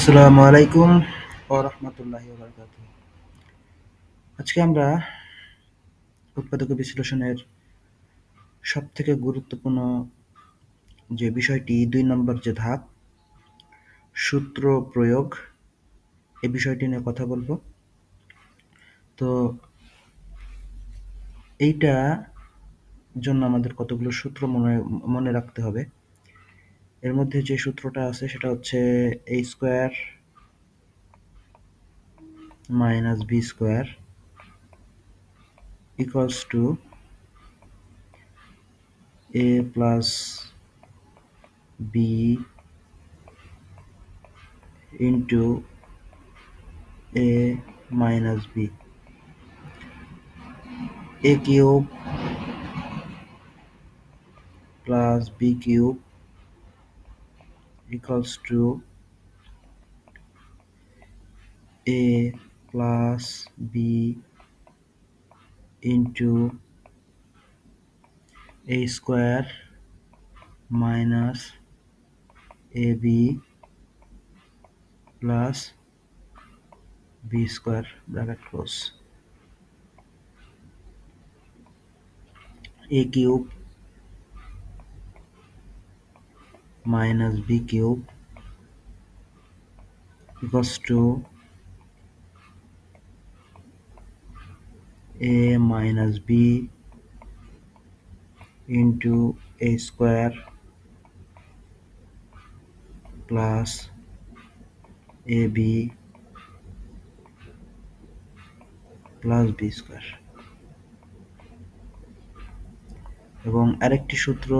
আসসালামু আলাইকুম ওরহমতুল্লাহি ওবরাকাতুহ আজকে আমরা উৎপাদক বিশ্লেষণের সব থেকে গুরুত্বপূর্ণ যে বিষয়টি, দুই নম্বর যে ধাপ, সূত্র প্রয়োগ, এ বিষয়টি নিয়ে কথা বলব। তো এইটা জন্য আমাদের কতগুলো সূত্র মনে মনে রাখতে হবে। এর মধ্যে যে সূত্রটা আছে সেটা হচ্ছে A square minus B square equals to A plus B into A minus B A cube plus B cube equals to a plus b into a square minus ab plus b square bracket close. A cube minus b cube equals to a minus b into a square plus ab plus B square এবং আরেকটি সূত্র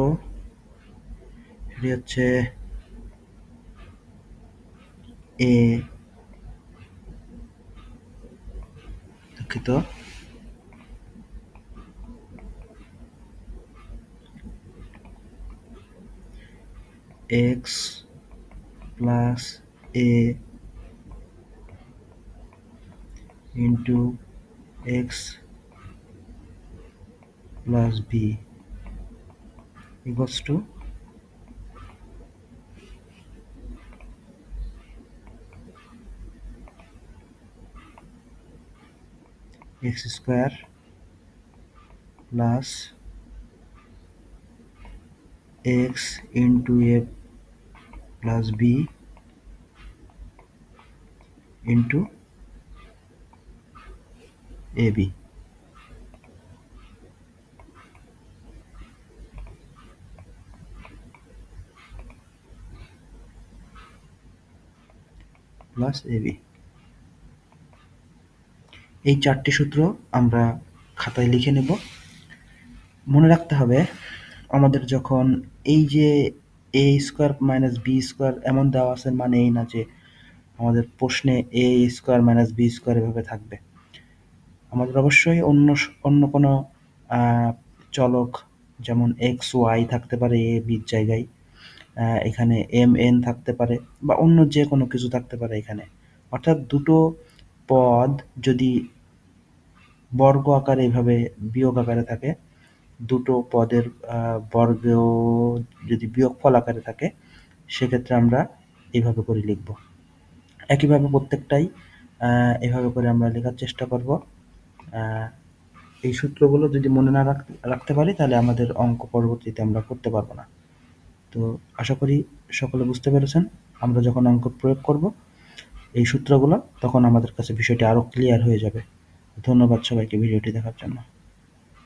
সেটি হচ্ছে এ দুঃখিত। X plus A into X plus B equals to x square plus x into a plus b into ab plus ab এই চারটি সূত্র আমরা খাতায় লিখে নেব। মনে রাখতে হবে, আমাদের যখন এই যে A square minus B square এমন দেওয়া আছে মানে এই না যে আমাদের প্রশ্নে A square minus B square এভাবে থাকবে। আমাদের অবশ্যই অন্য অন্য কোনো চলক যেমন এক্স ওয়াই থাকতে পারে এ বির জায়গায় এখানে এম এন থাকতে পারে বা অন্য যে কোনো কিছু থাকতে পারে এখানে। অর্থাৎ দুটো পদ যদি বর্গ আকারে এভাবে বিয়োগ আকারে থাকে, দুটো পদের বর্গ যদি বিয়োগফল আকারে থাকে, সেক্ষেত্রে আমরা এইভাবে করে লিখব। একইভাবে প্রত্যেকটাই এভাবে করে আমরা লেখার চেষ্টা করব। এই সূত্রগুলো যদি মনে না রাখতে পারি, তাহলে আমাদের অঙ্ক পরবর্তীতে আমরা করতে পারব না। তো আশা করি সকলে বুঝতে পেরেছেন। আমরা যখন অঙ্ক প্রয়োগ করব এই সূত্রগুলো, তখন আমাদের কাছে বিষয়টি আরও ক্লিয়ার হয়ে যাবে। ধন্যবাদ সবাইকে ভিডিওটি দেখার জন্য।